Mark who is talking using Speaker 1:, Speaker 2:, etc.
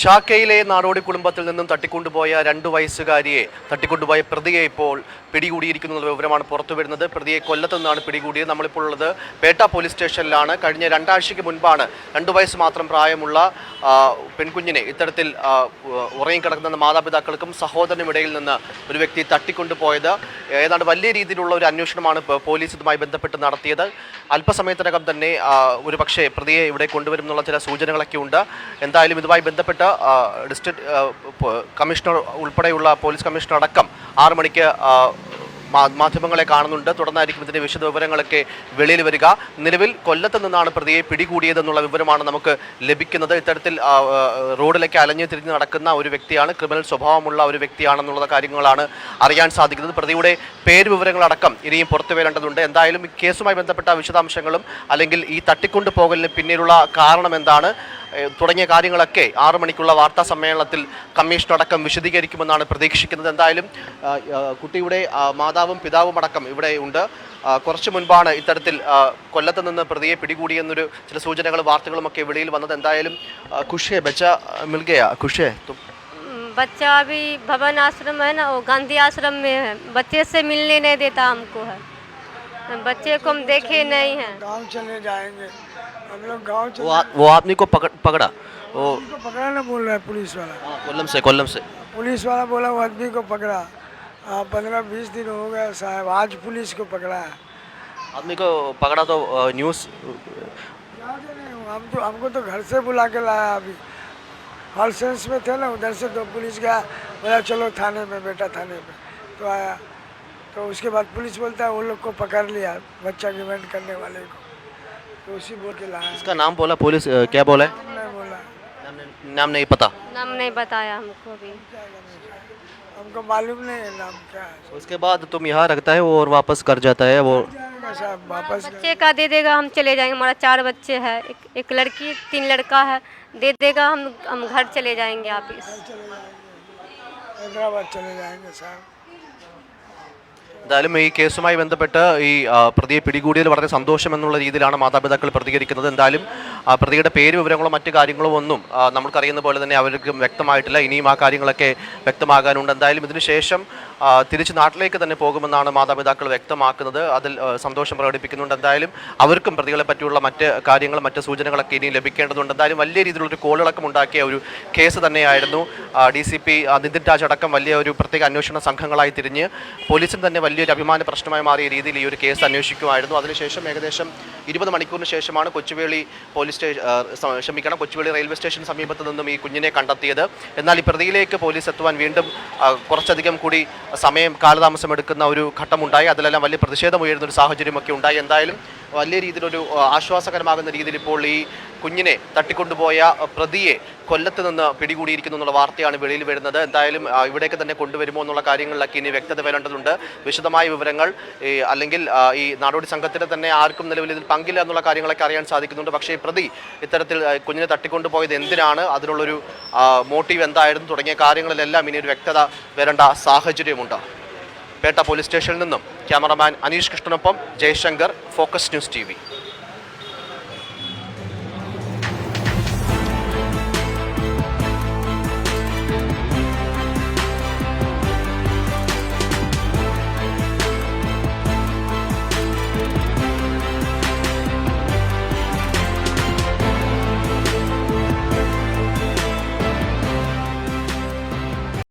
Speaker 1: ചാക്കയിലെ നാടോടി കുടുംബത്തിൽ നിന്നും തട്ടിക്കൊണ്ടുപോയ രണ്ടു വയസ്സുകാരിയെ തട്ടിക്കൊണ്ടുപോയ പ്രതിയെ ഇപ്പോൾ പിടികൂടിയിരിക്കുന്നു വിവരമാണ് പുറത്തു വരുന്നത്. പ്രതിയെ കൊല്ലത്തു നിന്നാണ് പിടികൂടിയത്. നമ്മളിപ്പോൾ ഉള്ളത് പേട്ട പോലീസ് സ്റ്റേഷനിലാണ്. കഴിഞ്ഞ രണ്ടാഴ്ചയ്ക്ക് മുൻപാണ് രണ്ടു വയസ്സ് മാത്രം പ്രായമുള്ള പെൺകുഞ്ഞിനെ ഇത്തരത്തിൽ ഉറങ്ങിക്കിടക്കുന്ന മാതാപിതാക്കൾക്കും സഹോദരനും ഇടയിൽ നിന്ന് ഒരു വ്യക്തി തട്ടിക്കൊണ്ടുപോയത്. ഏതാണ്ട് വലിയ രീതിയിലുള്ള ഒരു അന്വേഷണമാണ് പോലീസ് ഇതുമായി ബന്ധപ്പെട്ട് നടത്തിയത്. അല്പസമയത്തിനകം തന്നെ ഒരു പ്രതിയെ ഇവിടെ കൊണ്ടുവരും എന്നുള്ള ചില സൂചനകളൊക്കെ ഉണ്ട്. എന്തായാലും ഇതുമായി ബന്ധപ്പെട്ട് ഡിസ്ട്രിക്ട് കമ്മീഷണർ ഉൾപ്പെടെയുള്ള പോലീസ് കമ്മീഷണർ അടക്കം ആറു മണിക്ക് മാധ്യമങ്ങളെ കാണുന്നുണ്ട്. തുടർന്നായിരിക്കും ഇതിന്റെ വിശദ വിവരങ്ങളൊക്കെ വെളിയിൽ വരിക. നിലവിൽ കൊല്ലത്ത് നിന്നാണ് പ്രതിയെ പിടികൂടിയതെന്നുള്ള വിവരമാണ് നമുക്ക് ലഭിക്കുന്നത്. ഇത്തരത്തിൽ റോഡിലേക്ക് അലഞ്ഞു തിരിഞ്ഞ് നടക്കുന്ന ഒരു വ്യക്തിയാണ്. ക്രിമിനൽ സ്വഭാവമുള്ള ഒരു വ്യക്തിയാണെന്നുള്ള കാര്യങ്ങളാണ് അറിയാൻ സാധിക്കുന്നത്. പ്രതിയുടെ പേര് വിവരങ്ങളടക്കം ഇനിയും പുറത്തു വരേണ്ടതുണ്ട്. എന്തായാലും കേസുമായി ബന്ധപ്പെട്ട വിശദാംശങ്ങളും അല്ലെങ്കിൽ ഈ തട്ടിക്കൊണ്ടു പോകലിന് പിന്നിലുള്ള കാരണം എന്താണ് തുടങ്ങിയ കാര്യങ്ങളൊക്കെ ആറു മണിക്കുള്ള വാർത്താ സമ്മേളനത്തിൽ കമ്മീഷൻ അടക്കം വിശദീകരിക്കുമെന്നാണ് പ്രതീക്ഷിക്കുന്നത്. എന്തായാലും കുട്ടിയുടെ ആ, മാതാവും പിതാവും അടക്കം ഇവിടെ ഉണ്ട് ആ, കുറച്ച് മുൻപാണ് ഇത്തരത്തിൽ ആ, കൊല്ലത്ത് നിന്ന് പ്രതിയെ പിടികൂടിയെന്നൊരു ചില സൂചനകളും വാർത്തകളും ഒക്കെ വെളിയിൽ വന്നത് എന്തായാലും ആ, ഖുഷേ ബച്ച മിൽഗയ ഖുഷേ തും
Speaker 2: बच्चा अभी भवन आश्रम है ना वो गांधी आश्रम में है बच्चे से मिलने नहीं देता हमको है बच्चे को हम देखे नहीं हैं
Speaker 3: गांव चले जाएंगे हम लोग गांव
Speaker 1: वो
Speaker 3: चले
Speaker 1: आ- वो आदमी को पकड़ पकड़ा वो
Speaker 3: को पकड़ा ना बोल रहा है पुलिस वाला
Speaker 1: हाँ, कोल्लम से कोल्लम से
Speaker 3: पुलिस वाला बोला वो आदमी को पकड़ा हाँ पंद्रह बीस दिन हो गया साहब आज पुलिस को पकड़ा है।
Speaker 1: आदमी को पकड़ा तो न्यूज़?
Speaker 3: नहीं हम तो हमको तो घर से बुला के लाया अभी। हॉल सेंस में थे ना उधर से तो पुलिस गया बोला चलो थाने में बेटा थाने में। तो आया तो उसके बाद पुलिस बोलता है वो लोग को पकड़ लिया बच्चा डिमेंड करने वाले को। तो उसी बोल के लाया।
Speaker 1: इसका नाम बोला पुलिस क्या बोला है?
Speaker 3: हमने बोला।
Speaker 1: नाम- नाम नहीं पता।
Speaker 2: नाम नहीं बताया हमको भी
Speaker 3: हमको मालूम नहीं है नाम क्या है।
Speaker 1: उसके बाद तुम यहाँ रखता है वो और वापस कर जाता है वो?
Speaker 3: जाएगा साहब वापस
Speaker 2: बच्चे का दे देगा हम चले जाएँगे। हमारा चार बच्चे है एक, एक लड़की तीन लड़का है। दे देगा हम हम घर चले जाएँगे आप इस
Speaker 3: हैदराबाद चले जाएँगे साहब
Speaker 1: എന്തായാലും ഈ കേസുമായി ബന്ധപ്പെട്ട് ഈ പ്രതിയെ പിടികൂടിയതിൽ വളരെ സന്തോഷം എന്നുള്ള രീതിയിലാണ് മാതാപിതാക്കൾ പ്രതികരിക്കുന്നത്. എന്തായാലും പ്രതിയുടെ പേര് വിവരങ്ങളോ മറ്റു കാര്യങ്ങളോ ഒന്നും നമുക്കറിയുന്ന പോലെ തന്നെ അവർക്ക് വ്യക്തമായിട്ടില്ല. ഇനിയും ആ കാര്യങ്ങളൊക്കെ വ്യക്തമാകാനുണ്ട്. എന്തായാലും ഇതിനുശേഷം തിരിച്ച് നാട്ടിലേക്ക് തന്നെ പോകുമെന്നാണ് മാതാപിതാക്കൾ വ്യക്തമാക്കുന്നത്. അതിൽ സന്തോഷം പ്രകടിപ്പിക്കുന്നുണ്ട്. എന്തായാലും അവർക്കും പ്രതികളെ പറ്റിയുള്ള മറ്റ് കാര്യങ്ങൾ മറ്റ് സൂചനകളൊക്കെ ഇനിയും ലഭിക്കേണ്ടതുണ്ട്. എന്തായാലും വലിയ രീതിയിലുള്ള ഒരു കോളിളക്കം ഉണ്ടാക്കിയ ഒരു കേസ് തന്നെയായിരുന്നു D C P Nithin Raj അടക്കം വലിയ ഒരു പ്രത്യേക അന്വേഷണ സംഘങ്ങളായി തിരിഞ്ഞ് പോലീസിന് തന്നെ വലിയൊരു അഭിമാന പ്രശ്നമായി മാറിയ രീതിയിൽ ഈ ഒരു കേസ് അന്വേഷിക്കുമായിരുന്നു. അതിനുശേഷം ഏകദേശം ഇരുപത് മണിക്കൂറിന് ശേഷമാണ് കൊച്ചുവേളി പോലീസ് സ്റ്റേഷൻ ക്ഷമിക്കണം കൊച്ചുവേളി റെയിൽവേ സ്റ്റേഷൻ സമീപത്ത് നിന്നും ഈ കുഞ്ഞിനെ കണ്ടെത്തിയത്. എന്നാൽ ഈ പ്രതിയിലേക്ക് പോലീസ് എത്തുവാൻ വീണ്ടും കുറച്ചധികം കൂടി സമയം കാലതാമസം എടുക്കുന്ന ഒരു ഘട്ടമുണ്ടായി. അതിലെല്ലാം വലിയ പ്രതിഷേധം ഉയരുന്ന ഒരു സാഹചര്യമൊക്കെ ഉണ്ടായി. എന്തായാലും വലിയ രീതിയിലൊരു ആശ്വാസകരമാകുന്ന രീതിയിൽ ഇപ്പോൾ ഈ കുഞ്ഞിനെ തട്ടിക്കൊണ്ടുപോയ പ്രതിയെ കൊല്ലത്ത് നിന്ന് പിടികൂടിയിരിക്കുന്നു എന്നുള്ള വാർത്തയാണ് വെളിയിൽ വരുന്നത്. എന്തായാലും ഇവിടേക്ക് തന്നെ കൊണ്ടുവരുമോ എന്നുള്ള കാര്യങ്ങളിലൊക്കെ ഇനി വ്യക്തത വരേണ്ടതുണ്ട് വിശദമായ വിവരങ്ങൾ അല്ലെങ്കിൽ ഈ നാടോടി സംഘത്തിന് തന്നെ ആർക്കും നിലവിൽ ഇതിൽ പങ്കില്ല എന്നുള്ള കാര്യങ്ങളൊക്കെ അറിയാൻ സാധിക്കുന്നുണ്ട്. പക്ഷേ പ്രതി ഇത്തരത്തിൽ കുഞ്ഞിനെ തട്ടിക്കൊണ്ടുപോയത് എന്തിനാണ്? അതിനുള്ളൊരു മോട്ടീവ് എന്തായിരുന്നു? തുടങ്ങിയ കാര്യങ്ങളിലെല്ലാം ഇനി ഒരു വ്യക്തത വരേണ്ട സാഹചര്യമുണ്ട്. പേട്ട പോലീസ് സ്റ്റേഷനിൽ നിന്നും ക്യാമറമാൻ അനീഷ് കൃഷ്ണനൊപ്പം ജയശങ്കർ ഫോക്കസ് ന്യൂസ് ടി